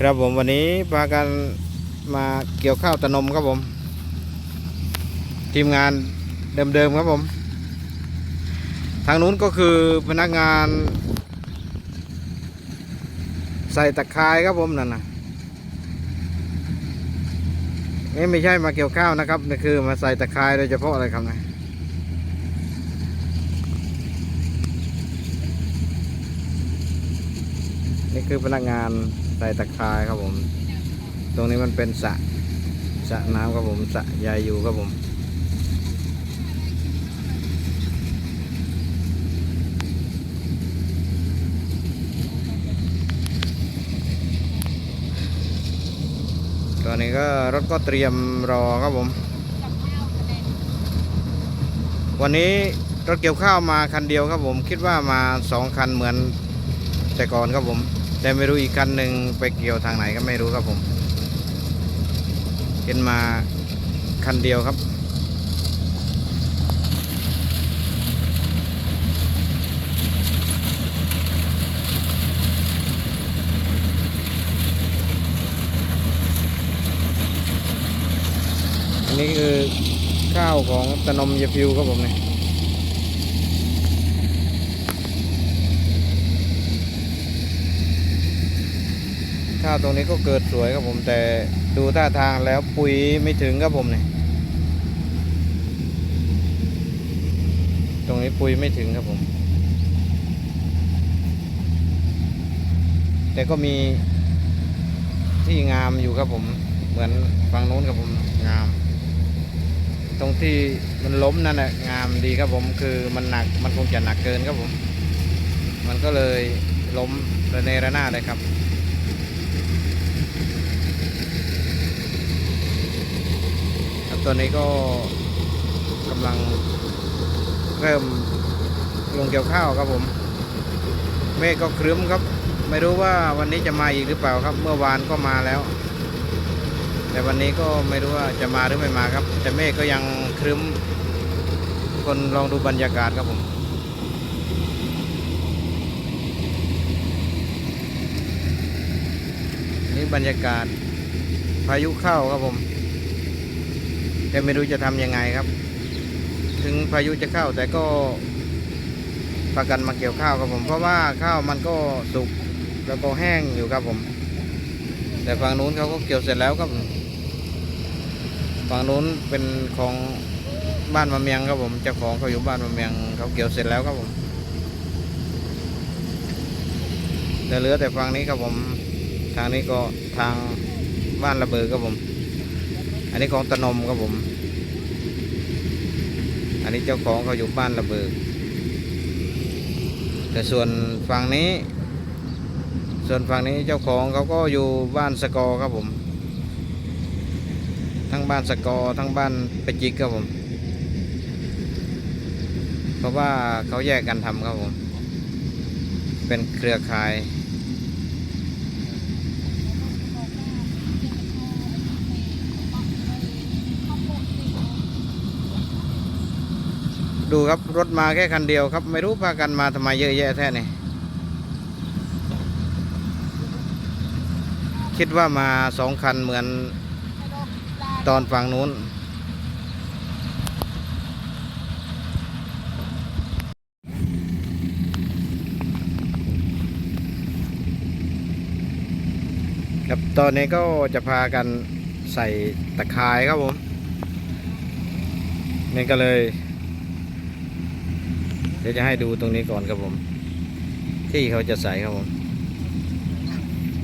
ครับผมวันนี้พากันมาเกี่ยวข้าวตะนมครับผม ทีมงานเดิมๆครับผม ทางนู้นก็คือพนักงาน ใส่ตะไคร้ครับผมนั่นนะนี่ไม่ใช่มาเกี่ยวข้าวนะครับนี่คือมาใส่ตะไคร้โดยเฉพาะเลยครับนะ คือพนักงานใส่ตะไคร้ครับผม ตรงนี้มันเป็นสระสระน้ำครับผมสระยายอยู่ครับผมตอนนี้ก็รถก็เตรียมรอครับผม วันนี้รถเกี่ยวข้าวมาคันเดียวครับผม คิดว่ามาสองคันเหมือนแต่ก่อนครับผม แต่ไม่รู้อีกคันหนึ่งไปเกี่ยวทางไหนก็ไม่รู้ครับผมเห็นมาคันเดียวครับ อันนี้คือข้าวของตะนมยาพิวครับผมเนี่ยข้าวตรงนี้ก็เกิดสวยครับผม แต่ดูท่าทางแล้วปุ๋ยไม่ถึงครับผมเนี่ยตรงนี้ปุ๋ยไม่ถึงครับผม แต่ก็มีที่งามอยู่ครับผม เหมือนฝั่งโน้นครับผมงาม ตรงที่มันล้มนั่นแหละงามดีครับผม คือมันหนักมันคงจะหนักเกินครับผม มันก็เลยล้มระเนระนาดเลยครับ ครับ ตัวนี้ก็กำลังเริ่มลงเกี่ยวข้าวครับผม เมฆก็ครึ้มครับ ไม่รู้ว่าวันนี้จะมาอีกหรือเปล่าครับ เมื่อวานก็มาแล้ว แต่วันนี้ก็ไม่รู้ว่าจะมาหรือไม่มาครับ แต่เมฆก็ยังครึ้ม คนลองดูบรรยากาศครับผมนี่บรรยากาศพายุเข้าครับผม แต่ไม่รู้จะทำยังไงครับ ถึงพายุจะเข้าแต่ก็ประกันมาเกี่ยวข้าวครับผม เพราะว่าข้าวมันก็สุกแล้วก็แห้งอยู่ครับผม แต่ฝั่งนู้นเขาก็เกี่ยวเสร็จแล้วครับฝั่งนู้นเป็นของบ้านมะเมียงครับผมเจ้าของเขาอยู่บ้านมะเมียงเขาเกี่ยวเสร็จแล้วครับผมแต่เหลือแต่ฝั่งนี้ครับผม ทางนี้ก็ทางบ้านระเบิดครับผม อันนี้ของตนมครับผม อันนี้เจ้าของเขาอยู่บ้านระเบิดแต่ส่วนฝั่งนี้ ส่วนฝั่งนี้เจ้าของเขาก็อยู่บ้านสกอครับผม ทั้งบ้านสกอทั้งบ้านปะจิกครับผม เพราะว่าเขาแยกกันทำครับผม เป็นเครือข่าย ดูครับรถมาแค่คันเดียวครับ ไม่รู้พากันมาทำไมเยอะแยะแท้นี่คิดว่ามาสองคันเหมือนตอนฝั่งนู้น ครับตอนนี้ก็จะพากันใส่ตะไคร้ครับผมนี่ก็เลย ดี๋ยวจะให้ดูตรงนี้ก่อนครับผม ที่เขาจะใส่ครับผม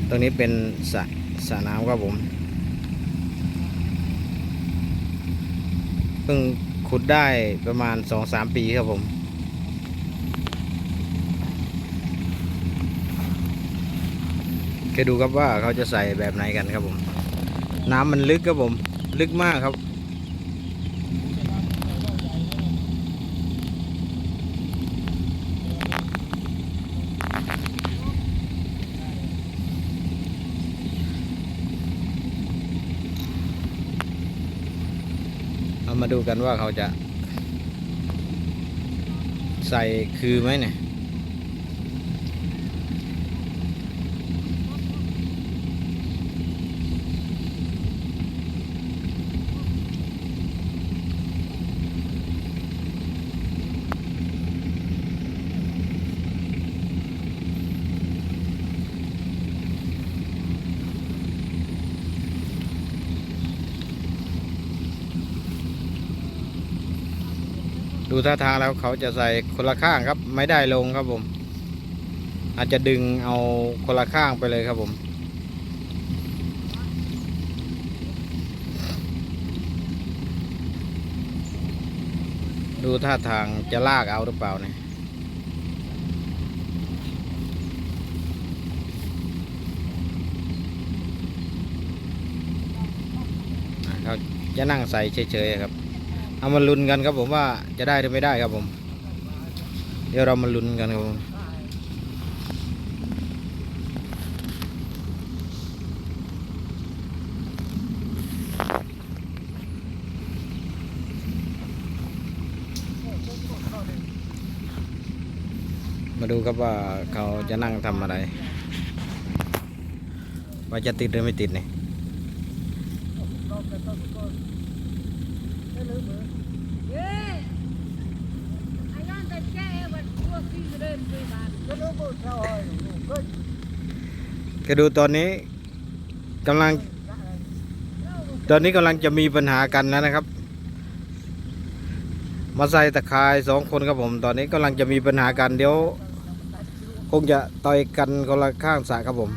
ตรงนี้เป็นสระสระน้ำครับผมเพิ่งขุดได้ประมาณสองสามปีครับผมเคยดูครับว่าเขาจะใส่แบบไหนกันครับผม น้ำมันลึกครับผม ลึกมากครับ มาดูกันว่าเขาจะ ใส่คือไหมเนี่ย เเดูท่าทางแล้วเขาจะใส่คนละข้างครับ ไม่ได้ลงครับผม อาจจะดึงเอาคนละข้างไปเลยครับผมดูท่าทางจะลากเอาหรือเปล่าเนี่ยเขาจะนั่งใส่เฉยๆครับ เอามาลุ้นกันครับผมว่าจะได้หรือไม่ได้ครับผม เดี๋ยวเรามาลุ้นกันครับผมมาดูครับว่าเขาจะนั่งทำอะไร ว่าจะติดหรือไม่ติดเนี่ย ก็ดูตอนนี้กำลัง ตอนนี้กำลังจะมีปัญหากันแล้วนะครับ มาใส่ตะคายสองคนครับผม ตอนนี้กำลังจะมีปัญหากันเดี๋ยว คงจะต่อยกันคนละข้างสระครับผม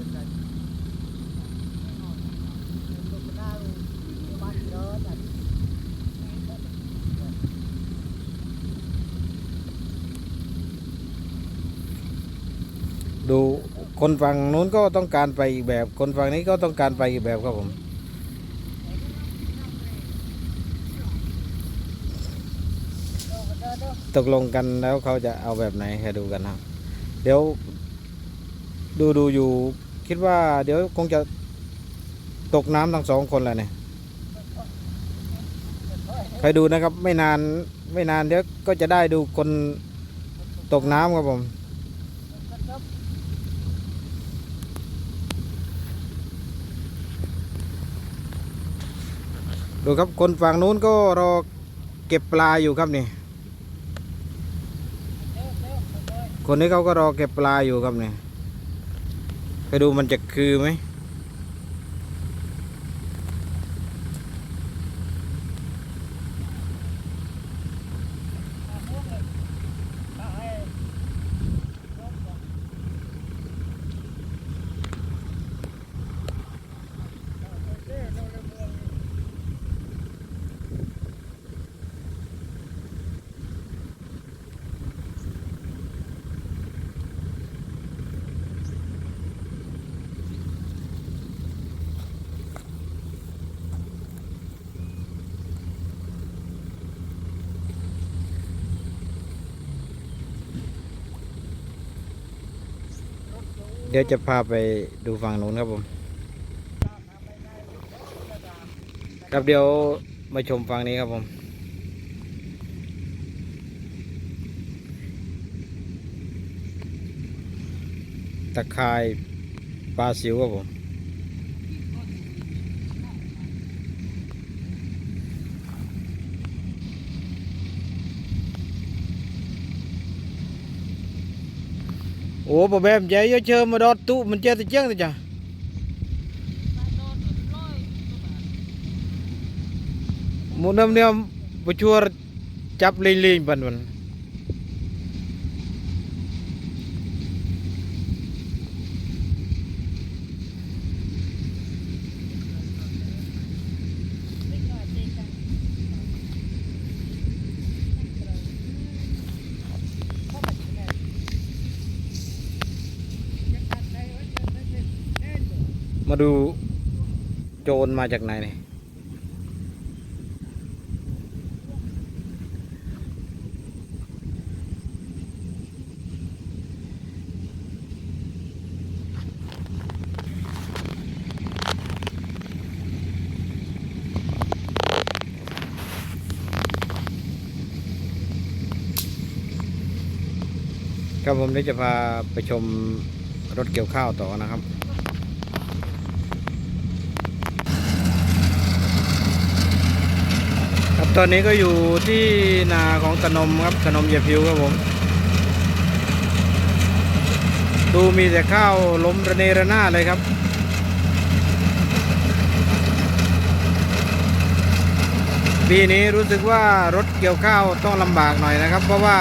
ดูคนฝั่งนู้นก็ต้องการไปอีกแบบ คนฝั่งนี้ก็ต้องการไปอีกแบบครับผม ตกลงกันแล้วเขาจะเอาแบบไหนให้ดูกันครับ เดี๋ยวดูดูอยู่ คิดว่าเดี๋ยวคงจะตกน้ำทั้งสองคนแหละเนี่ยใครดูนะครับ ไม่นานไม่นานเดี๋ยวก็จะได้ดูคนตกน้ำครับผมดูครับคนฝั่งนู้นก็รอเก็บปลาอยู่ครับนี่ คนนี้เขาก็รอเก็บปลาอยู่ครับนี่ ไปดูมันจะคือไหม เดี๋ยวจะพาไปดูฝั่งนู้นครับผม ครับเดี๋ยวมาชมฝั่งนี้ครับผม ตะไคร้ปลาสิวครับผม អូបើបែបនិយាយជើមកដតទូមិនចេះតែជាងទេចាមុននំនេះបជួរចាប់លេងលេងប៉ុណ្ណឹង trôn mà จากไหนนี่ครับผมเดี๋ยวจะพาไปชมรถเกี่ยวข้าวต่อนะครับ ครับตอนนี้ก็อยู่ที่นาของตนมครับตนมเหยียบผิวครับผม ดูมีแต่ข้าวล้มระเนระนาดเลยครับปีนี้รู้สึกว่ารถเกี่ยวข้าวต้องลำบากหน่อยนะครับ เพราะว่า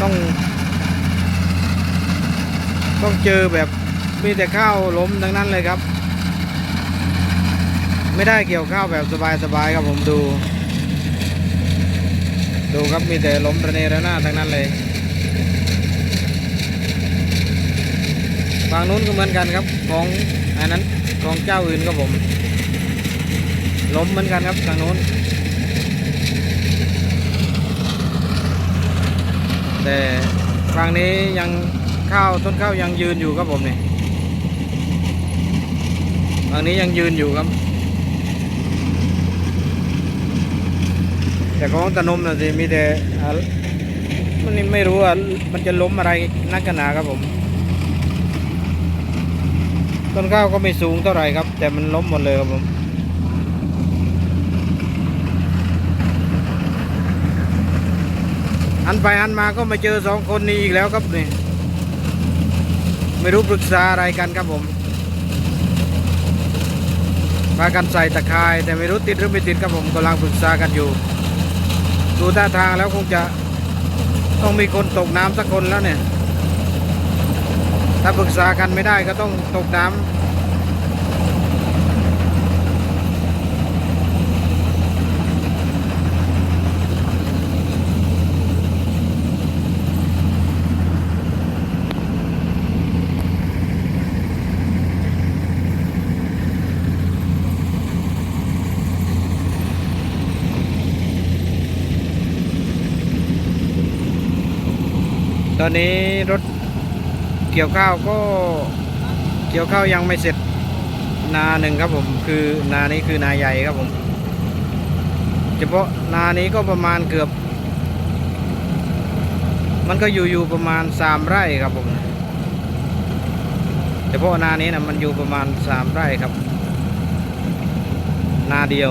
ต้อง ต้องเจอแบบมีแต่ข้าวล้มทั้งนั้นเลยครับ ไม่ได้เกี่ยวข้าวแบบสบายๆครับผมดู ดูครับมีแต่ล้มระเนระนาดทั้งนั้นเลยฝั่งนู้นก็เหมือนกันครับของอันนั้นของเจ้าอื่นครับผม ล้มเหมือนกันครับทางนู้น แต่ฝั่งนี้ยังข้าวต้นข้าวยังยืนอยู่ครับผมนี่ฝั่งนี้ยังยืนอยู่ครับ แต่ของตะนมนะสิมีแต่มันไม่รู้ว่ามันจะล้มอะไรนักกนหนาครับผม ต้นข้าวก็ไม่สูงเท่าไหร่ครับ แต่มันล้มหมดเลยครับผมหันไปหันมาก็มาเจอสองคนนี้อีกแล้วครับนี่ไม่รู้ปรึกษาอะไรกันครับผมพากันใส่ตะไคร้แต่ไม่รู้ติดหรือไม่ติดครับผมกำลังปรึกษากันอยู่ ดูท่าทางแล้วคงจะต้องมีคนตกน้ำสักคนแล้วเนี่ย ถ้าปรึกษากันไม่ได้ก็ต้องตกน้ำ ตอนนี้รถเกี่ยวข้าวก็เกี่ยวข้าวยังไม่เสร็จนาหนึ่งครับผมคือนานี้คือนาใหญ่ครับผมเฉพาะนานี้ก็ประมาณเกือบ มันก็อยู่อยู่ประมาณสามไร่ครับผมเฉพาะนานี้นะมันอยู่ประมาณสามไร่ครับ นาเดียว